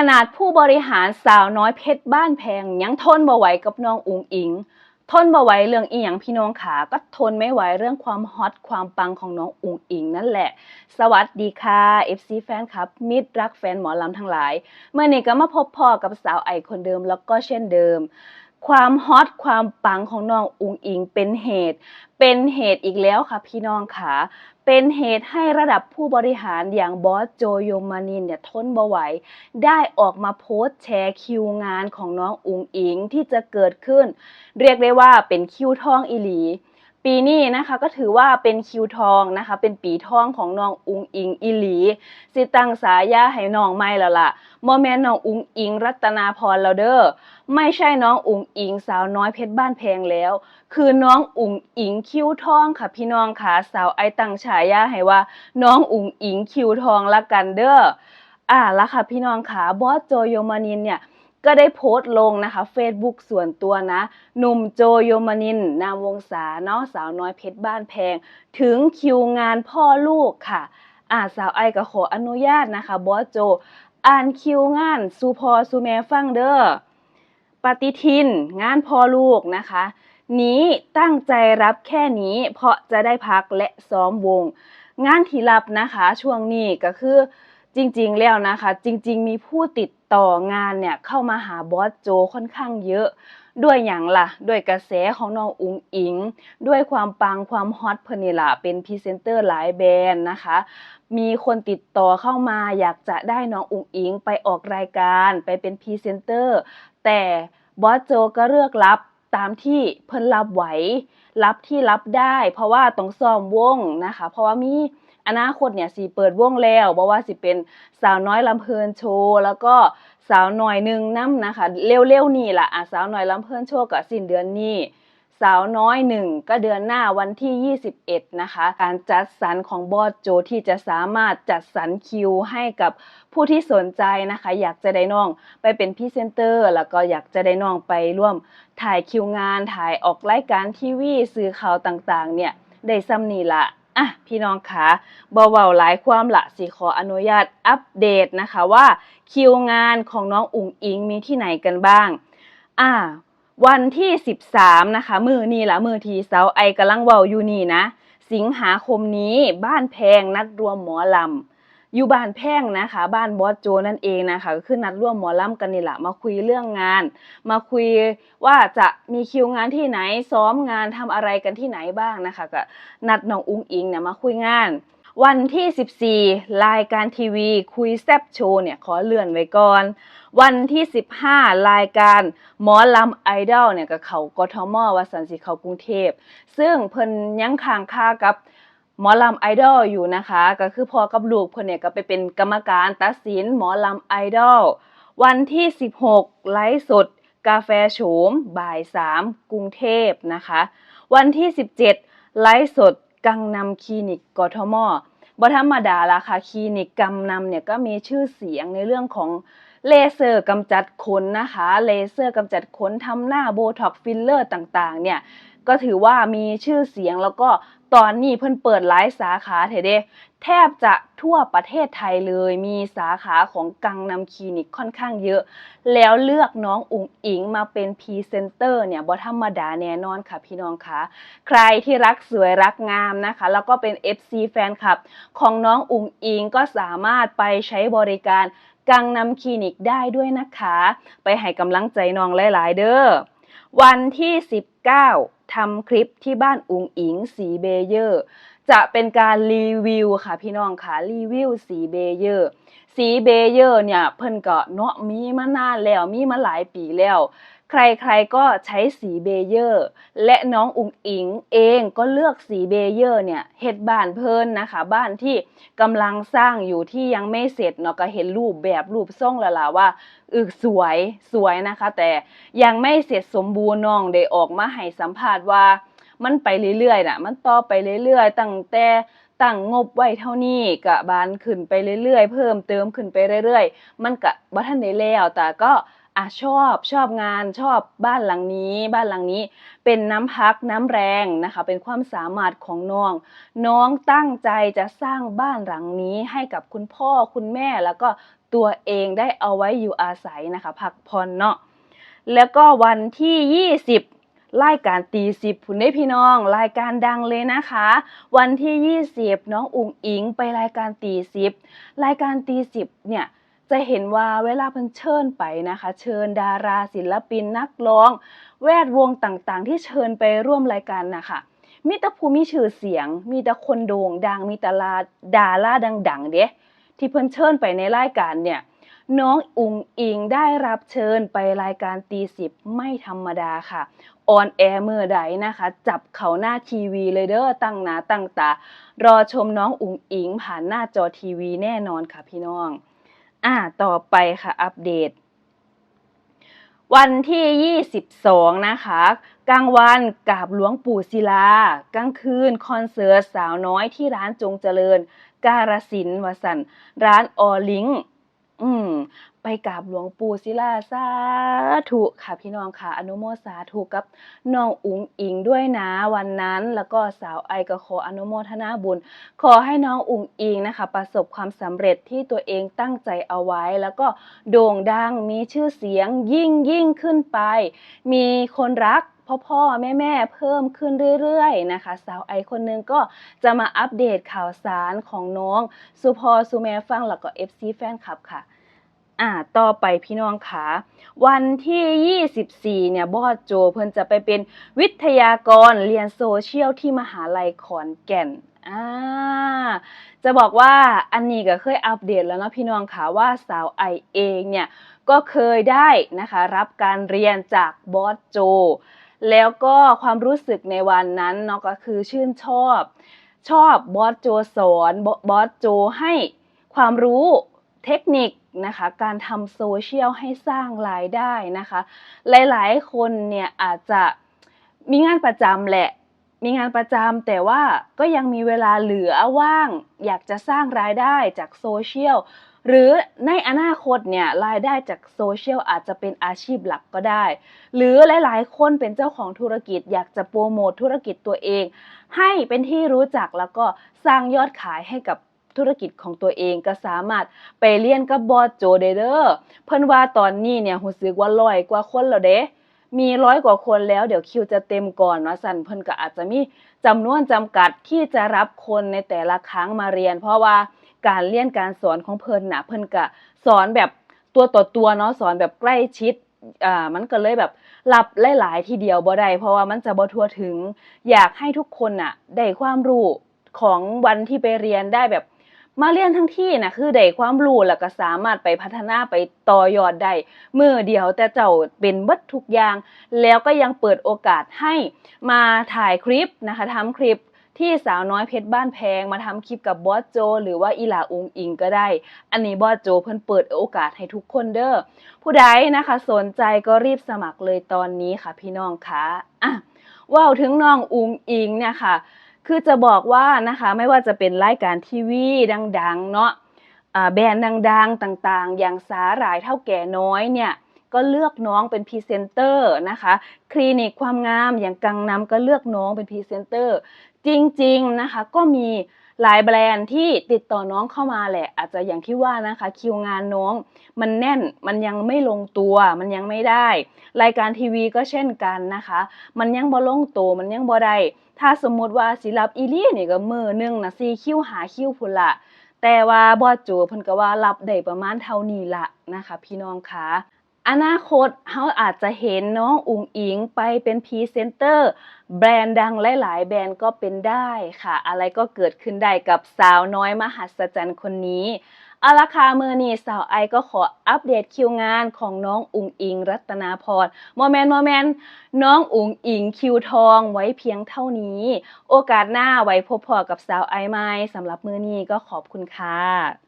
ขนาดผู้บริหารสาวน้อยเพชรบ้านแพงยังทนบ่ไหวกับน้องอุงอิง ทนบ่ไหวเรื่องอีหยังพี่น้องขาก็ทนไม่ไหวเรื่องความฮอตความปังของน้องอุงอิงนั่นแหละ สวัสดีค่ะ FC แฟนคลับ มิตรรักแฟนหมอลำทั้งหลาย เมื่อนี้ก็มาพบพ่อกับสาวไอคนเดิมแล้วก็เช่นเดิม ความฮอตความปังของน้องอุงอิงเป็นเหตุ เป็นเหตุอีกแล้วค่ะพี่น้องค่ะ เป็นเหตุให้ระดับผู้บริหารอย่างบอสโจโยมานินเนี่ยทนบ่ไหว ได้ออกมาโพสต์แชร์คิวงานของน้องอุงอิงที่จะเกิดขึ้น เรียกได้ว่าเป็นคิวทองอีหลี ปีนี้นะคะก็ถือว่าเป็นคิวทองนะคะ เป็นปีทองของน้องอุงอิงอีหลี สิตังสายาให้น้องไม่แล้วล่ะโมแมนน้องอุงอิงรัตนาพรแล้วเด้อไม่ใช่น้องอุงอิงสาวน้อยเพชรบ้านแพงแล้ว คือน้องอุงอิงคิวทองค่ะพี่น้องค่ะสาวไอตังฉายาให้ว่า น้องอุงอิงคิวทองละกันเด้ออ่าละค่ะพี่น้องค่ะบอสโจโยมานินเนี่ย ก็ได้โพสต์ลงนะคะ Facebook ส่วนตัวนะ หนุ่มโจโยมานิน นามวงศาเนาะสาวน้อยเพชรบ้านแพง ถึงคิวงานพ่อลูกค่ะอ่าสาวไอก็ขออนุญาตนะคะบอสโจ อ่านคิวงานสูพอสูแม่ฟังเด้อปฏิทินงานพ่อลูกนะคะ นี้ตั้งใจรับแค่นี้เพราะจะได้พักและซ้อมวง งานที่รับนะคะ ช่วงนี้ก็คือ จริงๆ แล้วนะคะ จริง ๆ มีผู้ติดต่องานเนี่ยเข้ามาหาบอสโจค่อนข้างเยอะ ด้วยอย่างล่ะ ด้วยกระแสของน้องอุงอิง ด้วยความปังความฮอตเพนนิล่ะเป็นพรีเซนเตอร์หลายแบรนด์นะคะ มีคนติดต่อเข้ามาอยากจะได้น้องอุงอิงไปออกรายการไปเป็นพรีเซนเตอร์ แต่บอสโจก็เลือกรับตามที่เพิ่นรับไหวรับที่รับได้ เพราะว่าต้องซ้อมวงนะคะ เพราะว่ามี อนาคตเนี่ยสิเปิดวงแล้วบ่ว่าสิเป็นสาวน้อยลำเพลินโชว์แล้วก็สาวหน่อยหนึ่งน้ำนะคะ เร็วๆนี่ล่ะอะสาวหน่อยลำเพลินโชว์ก็สิ้นเดือนนี้สาวน้อยหนึ่งก็เดือนหน้าวันที่ 21 นะคะ การจัดสรรของบอสโจที่จะสามารถจัดสรรคิวให้กับผู้ที่สนใจนะคะ อยากจะได้น้องไปเป็นพรีเซนเตอร์ แล้วก็อยากจะได้น้องไปร่วมถ่ายคิวงาน ถ่ายออกรายการทีวีสื่อข่าวต่างๆ เนี่ย ได้ซ้ำนี่ละ อะพี่น้องคะเบาๆหลายความละสิขออนุญาตอัปเดตนะคะว่า คิวงานของน้องอุ๋งอิงมีที่ไหนกันบ้าง อ่า วันที่ 13 นะคะ มือนี่ละมือทีเสาไอกำลังเว้าอยู่นี่นะ สิงหาคมนี้บ้านแพงนัดรวมหมอลำ อยู่บ้านแพงนะคะ บ้านบอสโจนั่นเองนะคะก็คือนัดร่วมหมอลำกันนี่แหละมาคุยเรื่องงาน มาคุยว่าจะมีคิวงานที่ไหนซ้อมงานทำอะไรกันที่ไหนบ้างนะคะก็นัดน้องอุ้งอิงเนี่ยมาคุยงาน วันที่ 14 รายการทีวี คุยแซบโชว์เนี่ยขอเลื่อนไว้ก่อน วันที่ 15 รายการหมอลำไอดอลเนี่ยกับเขากทมวสันสิเขากรุงเทพ ซึ่งเพิ่นยังค้างค่ากับ หมอลำไอดอลอยู่นะคะ ก็คือพอกับลูกเพิ่นเนี่ยก็ไปเป็นกรรมการตัดสินหมอลำไอดอลวันที่ 16 ไลฟ์สด กาแฟโฉม บ่าย 3 กรุงเทพนะคะ วันที่ 17 ไลฟ์สด กังนำคลินิกกทมบธรรมดาละค่ะคลินิกกังนำเนี่ยก็มีชื่อเสียงในเรื่องของเลเซอร์กำจัดขนนะคะ เลเซอร์กำจัดขนทำหน้าโบท็อกฟิลเลอร์ต่างๆ เนี่ยก็ถือว่ามีชื่อเสียงแล้วก็ ตอนนี้เพิ่นเปิดหลายสาขาเถเดแทบจะทั่วประเทศไทยเลยมีสาขาของกังนำคลินิกค่อนข้างเยอะ แล้วเลือกน้องอุ๋งอิงมาเป็นพรีเซนเตอร์เนี่ยบ่ธรรมดาแน่นอนค่ะพี่น้องคะใครที่รักสวยรักงามนะคะ แล้วก็เป็น FC แฟนคลับ ของน้องอุ๋งอิงก็สามารถไปใช้บริการกังนำคลินิกได้ด้วยนะคะ ไปให้กำลังใจน้องหลาย ๆ เด้อวันที่ 19 ทำคลิปที่บ้านอุงอิงสีเบเยอร์ จะเป็นการรีวิวค่ะพี่น้องค่ะรีวิวสีเบเยอร์สีเบเยอร์เนี่ยเพิ่นก็เนาะมีมานานแล้วมีมาหลายปีแล้ว ใครๆก็ใช้สีเบเยอร์ และน้องอุงอิงเองก็เลือกสีเบเยอร์เนี่ยเฮ็ดบ้านเพิ่นนะคะ บ้านที่กำลังสร้างอยู่ที่ยังไม่เสร็จเนาะก็เห็นรูปแบบรูปทรงล้วล่ะว่าอึกสวยสวยนะคะ แต่ยังไม่เสร็จสมบูรณ์น้องได้ออกมาให้สัมภาษณ์ว่า มันไปเรื่อยๆน่ะมันต่อไปเรื่อยๆ ตั้งแต่ตั้งงบไว้เท่านี้กะบานขึ้นไปเรื่อยๆ เพิ่มเติมขึ้นไปเรื่อยๆ มันกะบ่ทันได้แล้วแต่ก็ อะชอบชอบงานชอบบ้านหลังนี้ บ้านหลังนี้ เป็นน้ำพักน้ำแรงนะคะ เป็นความสามารถของน้อง น้องตั้งใจจะสร้างบ้านหลังนี้ให้กับคุณพ่อคุณแม่แล้วก็ตัวเองได้เอาไว้อยู่อาศัยนะคะพักผ่อนเนาะแล้วก็วันที่ 20รายการตีสิบผุนได้พี่น้อง รายการดังเลยนะคะ วันที่ 20 น้องอุ๋งอิงไปรายการตีสิบรายการตีสิบเนี่ย จะเห็นว่าเวลาเพิ่นเชิญไปนะคะ เชิญดาราศิลปินนักร้อง แวดวงต่างๆ ที่เชิญไปร่วมรายการนะคะมีแต่ผู้มีชื่อเสียง มีแต่คนโด่งดังมีแต่ลาดาราดัง ๆ เด้ที่เพิ่นเชิญไปในรายการเนี่ยน้องอุงอิงได้รับเชิญไปรายการตีสิบไม่ธรรมดาค่ะออนแอร์เมื่อใดนะคะ จับเขาหน้าทีวีเลยเด้อตั้งหนาตั้งตา รอชมน้องอุงอิงผ่านหน้าจอทีวีแน่นอนค่ะพี่น้อง อ่า ต่อไปค่ะ อัปเดต วันที่ 22 นะคะ กลางวันกราบหลวงปู่ศิลา กลางคืนคอนเสิร์ตสาวน้อยที่ร้านจงเจริญ การสินวสันร้านออลิงอืม ไปกราบหลวงปู่ศิลาสาธุค่ะพี่น้องค่ะ อนุโมสาธุกับน้องอุ๋งอิงด้วยนะวันนั้น แล้วก็สาวไอก็ขออนุโมทนาบุญ ขอให้น้องอุ๋งอิงนะคะ ประสบความสำเร็จที่ตัวเองตั้งใจเอาไว้ แล้วก็โด่งดังมีชื่อเสียงยิ่งยิ่งขึ้นไป มีคนรักพ่อพ่อแม่แม่เพิ่มขึ้นเรื่อยๆนะคะ สาวไอคนนึงก็จะมาอัปเดตข่าวสารของน้อง สุพอสุแม่ฟังแล้วก็ FC แฟนคลับค่ะ อ่าต่อไปพี่น้องคะวันที่ 24 เนี่ยบอสโจเพิ่นจะไปเป็นวิทยากรเรียนโซเชียลที่มหาลัยขอนแก่นอ่าจะบอกว่าอันนี้ก็เคยอัปเดตแล้วเนาะพี่น้องค่ะว่าสาวไอเองเนี่ยก็เคยได้นะคะรับการเรียนจากบอสโจ แล้วก็ความรู้สึกในวันนั้นเนาะก็คือชื่นชอบ ชอบบอสโจสอนบบอสโจให้ความรู้เทคนิค นะคะ การทำโซเชียลให้สร้างรายได้นะคะ หลายๆ คนเนี่ยอาจจะมีงานประจำแหละ มีงานประจำแต่ว่าก็ยังมีเวลาเหลือว่าง อยากจะสร้างรายได้จากโซเชียลหรือในอนาคตเนี่ยรายได้จากโซเชียลอาจจะเป็นอาชีพหลักก็ได้ หรือหลาย ๆ คนเป็นเจ้าของธุรกิจ อยากจะโปรโมทธุรกิจตัวเอง ให้เป็นที่รู้จักแล้วก็สร้างยอดขายให้กับ ธุรกิจของตัวเองก็สามารถไปเรียนกับบอสโจได้เด้อเพิ่นว่าตอนนี้เนี่ยรู้สึกว่าร้อยกว่าคนแล้วเด้มีร้อยกว่าคนแล้วเดี๋ยวคิวจะเต็มก่อนว่าสันเพิ่นก็อาจจะมีจำนวนจำกัดที่จะรับคนในแต่ละครั้งมาเรียน เพราะว่าการเรียนการสอนของเพิ่นนะเพิ่นก็สอนแบบตัวต่อตัวเนาะสอนแบบใกล้ชิดอ่ามันก็เลยแบบรับหลายๆทีเดียวบ่ได้เพราะว่ามันจะบ่ทั่วถึง อยากให้ทุกคนน่ะได้ความรู้ของวันที่ไปเรียนได้แบบ มาเรียนทั้งที่นะคือได้ความรู้แล้วก็สามารถไปพัฒนาไปต่อยอดได้มือเดียวแต่เจ้าเป็นบิดทุกอย่าง แล้วก็ยังเปิดโอกาสให้มาถ่ายคลิปนะคะทำคลิปที่สาวน้อยเพชรบ้านแพงมาทำคลิปกับบอสโจ หรือว่าอีหลาอุงอิงก็ได้ อันนี้บอสโจเพิ่นเปิดโอกาสให้ทุกคนเด้อผู้ใดนะคะ สนใจก็รีบสมัครเลยตอนนี้ค่ะพี่น้องคะอะว่าวถึงน้องอุงอิงเนี่ยค่ะ คือจะบอกว่านะคะไม่ว่าจะเป็นรายการทีวีดังๆเนาะแบรนด์ดังๆต่างๆ อย่างสาหร่ายเท่าแก่น้อยเนี่ยก็เลือกน้องเป็นพรีเซนเตอร์นะคะ คลินิกความงามอย่างกังนำก็เลือกน้องเป็นพรีเซนเตอร์ จริงๆนะคะก็มี หลายแบรนด์ที่ติดต่อน้องเข้ามาแหละ อาจจะอย่างที่ว่านะคะ คิวงานน้อง มันแน่นมันยังไม่ลงตัว มันยังไม่ได้ รายการทีวีก็เช่นกันนะคะ มันยังบ่ลงตัวมันยังบ่ได้ถ้าสมมติว่าสิรับอีลี่นี่ก็มือหนึงนะสี่คิวหาคิวพุ่นละแต่ว่าบอสโจเพิ่นก็ว่ารับได้ประมาณเท่านี้ละนะคะ พี่น้องคะ อนาคตเฮาอาจจะเห็นน้องอุงอิงไปเป็นพรีเซนเตอร์ แบรนด์ดังหลาย ๆ แบรนด์ก็เป็นได้ค่ะ อะไรก็เกิดขึ้นได้กับสาวน้อยมหัศจรรย์คนนี้เอาราคามือนี้สาวไอก็ขออัปเดตคิวงานของน้องอุงอิง รัตนาพรโมเมนต์โมเมนต์น้องอุงอิงคิวทองไว้เพียงเท่านี้ โอกาสหน้าไว้พบพอกับสาวไอไม้สำหรับมือนี้ก็ขอบคุณค่ะ